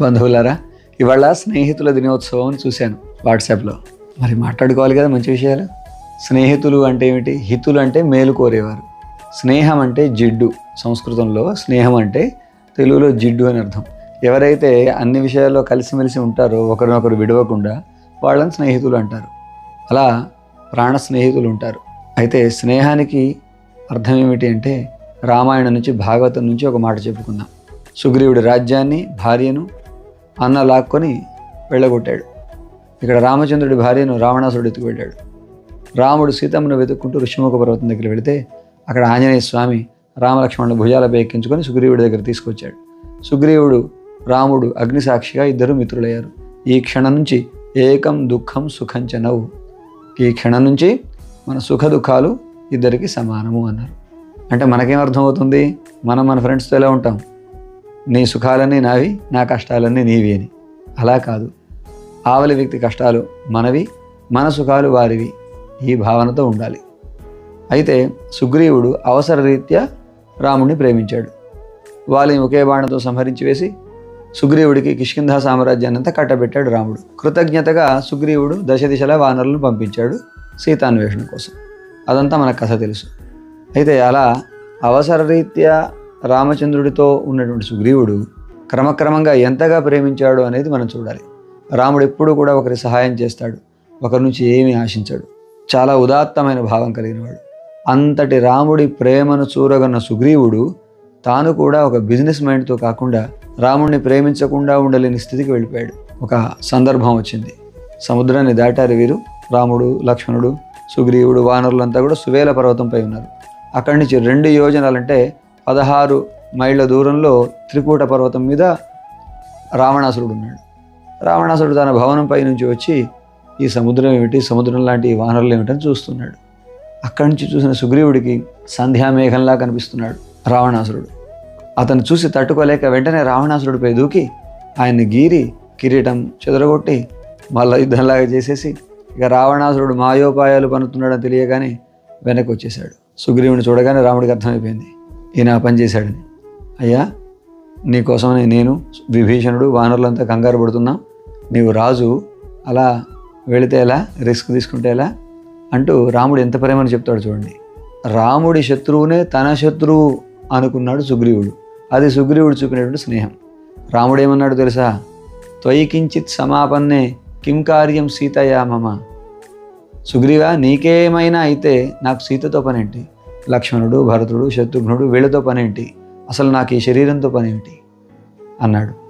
బంధువులారా ఇవాళ స్నేహితుల దినోత్సవం చూశాను వాట్సాప్లో. మరి మాట్లాడుకోవాలి కదా మంచి విషయాలు. స్నేహితులు అంటే ఏమిటి? హితులు అంటే మేలు కోరేవారు. స్నేహం అంటే జిడ్డు. సంస్కృతంలో స్నేహం అంటే తెలుగులో జిడ్డు అని అర్థం. ఎవరైతే అన్ని విషయాల్లో కలిసిమెలిసి ఉంటారో ఒకరినొకరు విడవకుండా వాళ్ళని స్నేహితులు అంటారు. అలా ప్రాణ స్నేహితులు ఉంటారు. అయితే స్నేహానికి అర్థం ఏమిటి అంటే రామాయణం నుంచి భాగవతం నుంచి ఒక మాట చెప్పుకుందాం. సుగ్రీవుడి రాజ్యాన్ని భార్యను అన్న లాక్కొని వెళ్ళగొట్టాడు. ఇక్కడ రామచంద్రుడి భార్యను రావణాసురుడు ఎత్తుకు వెళ్ళాడు. రాముడు సీతమ్మను వెతుక్కుంటూ ఋషిముఖ పర్వతం దగ్గర వెళితే అక్కడ ఆంజనేయ స్వామి రామలక్ష్మణుడు భుజాలపై ఎక్కించుకొని సుగ్రీవుడి దగ్గర తీసుకొచ్చాడు. సుగ్రీవుడు రాముడు అగ్నిసాక్షిగా ఇద్దరు మిత్రులయ్యారు. ఈ క్షణం నుంచి ఏకం దుఃఖం సుఖం నవ్వు ఈ క్షణం నుంచి మన సుఖ దుఃఖాలు ఇద్దరికి సమానము అన్నారు. అంటే మనకేం అర్థమవుతుంది? మనం మన ఫ్రెండ్స్తో ఎలా ఉంటాం? నీ సుఖాలన్నీ నావి నా కష్టాలన్నీ నీవి అని. అలా కాదు. ఆవలి వ్యక్తి కష్టాలు మనవి మన సుఖాలు వారివి. ఈ భావనతో ఉండాలి. అయితే సుగ్రీవుడు అవసర రీత్యా ప్రేమించాడు. వాళ్ళని ఒకే బాణతో సంహరించి వేసి సుగ్రీవుడికి కిష్కింధా సామ్రాజ్యాన్నంతా కట్టబెట్టాడు రాముడు. కృతజ్ఞతగా సుగ్రీవుడు దశ దిశలా వానరులను పంపించాడు సీతాన్వేషణ కోసం. అదంతా మనకు కథ తెలుసు. అయితే అలా అవసర రీత్యా రామచంద్రుడితో ఉన్నటువంటి సుగ్రీవుడు క్రమక్రమంగా ఎంతగా ప్రేమించాడు అనేది మనం చూడాలి. రాముడు ఎప్పుడూ కూడా ఒకరి సహాయం చేస్తాడు ఒకరి నుంచి ఏమీ ఆశించాడు. చాలా ఉదాత్తమైన భావం కలిగినవాడు అంతటి రాముడి ప్రేమను చూరగన్న సుగ్రీవుడు తాను కూడా ఒక బిజినెస్ మైండ్తో కాకుండా రాముడిని ప్రేమించకుండా ఉండలేని స్థితికి వెళ్ళిపోయాడు. ఒక సందర్భం వచ్చింది. సముద్రాన్ని దాటారు వీరు. రాముడు లక్ష్మణుడు సుగ్రీవుడు వానరులంతా కూడా సువేల పర్వతంపై ఉన్నారు. అక్కడి నుంచి రెండు యోజనాలంటే పదహారు మైళ్ళ దూరంలో త్రికూట పర్వతం మీద రావణాసురుడు ఉన్నాడు రావణాసురుడు తన భవనంపై నుంచి వచ్చి ఈ సముద్రం ఏమిటి? సముద్రం లాంటి వానరులు ఏమిటని చూస్తున్నాడు. అక్కడి నుంచి చూసిన సుగ్రీవుడికి సంధ్యామేఘంలా కనిపిస్తున్నాడు రావణాసురుడు. అతను చూసి తట్టుకోలేక వెంటనే రావణాసురుడిపై దూకి ఆయన్ని గీరి కిరీటం చెదరగొట్టి మళ్ళా యుద్ధంలాగా చేసేసి ఇక రావణాసురుడు మాయోపాయాలు పనుతున్నాడని తెలియగానే వెనక్కి వచ్చేసాడు సుగ్రీవుని చూడగానే రాముడికి అర్థమైపోయింది. ఈయన పని చేశాడని అయ్యా నీకోసమని నేను విభీషణుడు వానరులంతా కంగారు పడుతున్నాం. నీవు రాజు అలా వెళితే ఎలా? రిస్క్ తీసుకుంటే ఎలా? అంటూ రాముడు ఎంత ప్రేమని చెప్తాడు చూడండి. రాముడి శత్రువునే తన శత్రువు అనుకున్నాడు సుగ్రీవుడు. అది సుగ్రీవుడు చూపినటువంటి స్నేహం. రాముడు ఏమన్నాడు తెలుసా? త్వయి కించిత్ సమాపన్నే కిం కార్యం సీతయా మమ. సుగ్రీవా నీకేమైనా అయితే నాకు సీతతో పనేంటి? లక్ష్మణుడు భరతుడు శత్రుఘ్నుడు వీళ్ళతో పనేంటి? అసలు నాకు ఈ శరీరంతో పనేంటి? అన్నాడు.